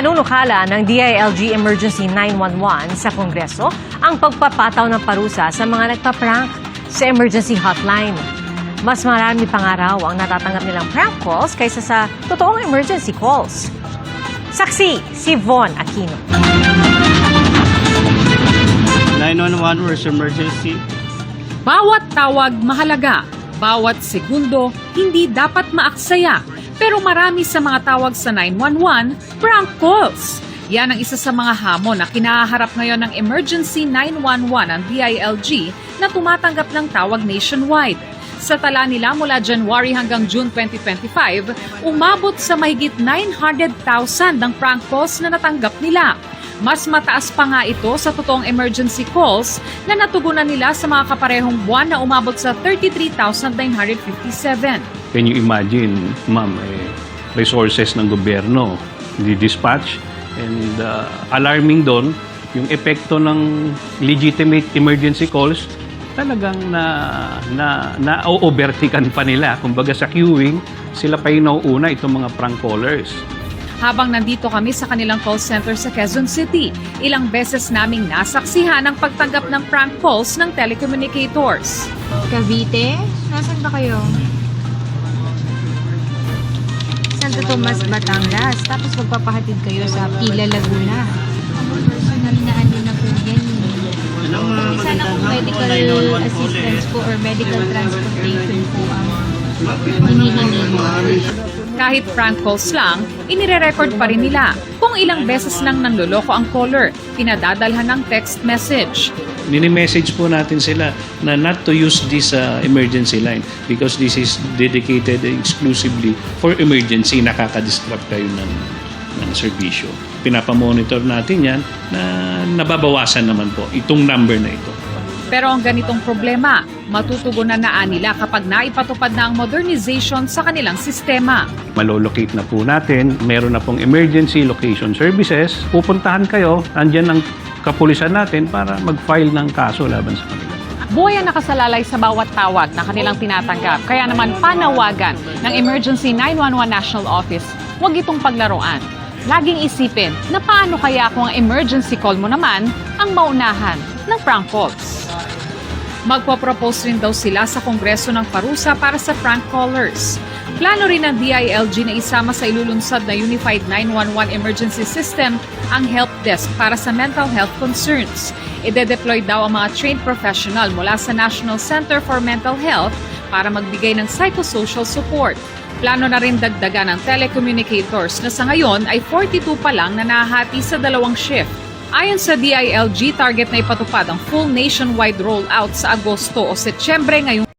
Ipanunukala ng DILG Emergency 911 sa Kongreso ang pagpapataw ng parusa sa mga nagpa-prank sa emergency hotline. Mas marami pang araw ang natatanggap nilang prank calls kaysa sa totoong emergency calls. Saksi, si Von Aquino. 911 where's emergency? Bawat tawag mahalaga, bawat segundo hindi dapat maaksaya. Pero marami sa mga tawag sa 911, prank calls. Yan ang isa sa mga hamon na kinaharap ngayon ng Emergency 911 ang DILG na tumatanggap ng tawag nationwide. Sa tala nila mula January hanggang June 2025, umabot sa mahigit 900,000 ng prank calls na natanggap nila. Mas mataas pa nga ito sa totoong emergency calls na natugunan nila sa mga kaparehong buwan na umabot sa 33,957. Can you imagine, ma'am, eh, resources ng gobyerno, di dispatch and uh, alarming doon yung epekto ng legitimate emergency calls talagang na na na overtikan pa nila kumbaga sa queuing sila pa yung nauuna itong mga prank callers Habang nandito kami sa kanilang call center sa Quezon City, ilang beses naming nasaksihan ang pagtanggap ng prank calls ng telecommunicators. Cavite? Nasaan ba kayo? Santo Tomas, Batangas. Tapos magpapahatid kayo sa Pila, Laguna. Personal na ano na po yan eh. Mga Sana kung medical 911 assistance po or medical transportation po ang hinihingi mo. Kahit prank calls lang, inire-record pa rin nila. Kung ilang beses nang nanloloko ang caller, pinadadalhan ng text message. Nini-message po natin sila na not to use this uh, emergency line because this is dedicated exclusively for emergency. Nakaka-disrupt kayo ng, ng serbisyo. Pinapamonitor natin yan na nababawasan naman po itong number na ito. Pero ang ganitong problema, matutugunan na nila kapag naipatupad na ang modernization sa kanilang sistema. Malolocate na po natin. Meron na pong emergency location services. Pupuntahan kayo. Andyan ang kapulisan natin para mag-file ng kaso laban sa kanila. Buhay ang nakasalalay sa bawat tawag na kanilang tinatanggap. Kaya naman panawagan ng Emergency 911 National Office, huwag itong paglaruan. Laging isipin na paano kaya kung ang emergency call mo naman ang maunahan ng prank calls. Magpo-propose rin daw sila sa Kongreso ng parusa para sa prank callers. Plano rin ng DILG na isama sa ilulunsad na Unified 911 Emergency System ang help desk para sa mental health concerns. Ide-deploy daw ang mga trained professional mula sa National Center for Mental Health para magbigay ng psychosocial support. Plano na rin dagdagan ng telecommunicators na sa ngayon ay 42 pa lang na nahati sa dalawang shift. Ayon sa DILG, target na ipatupad ang full nationwide rollout sa Agosto o Setyembre ngayong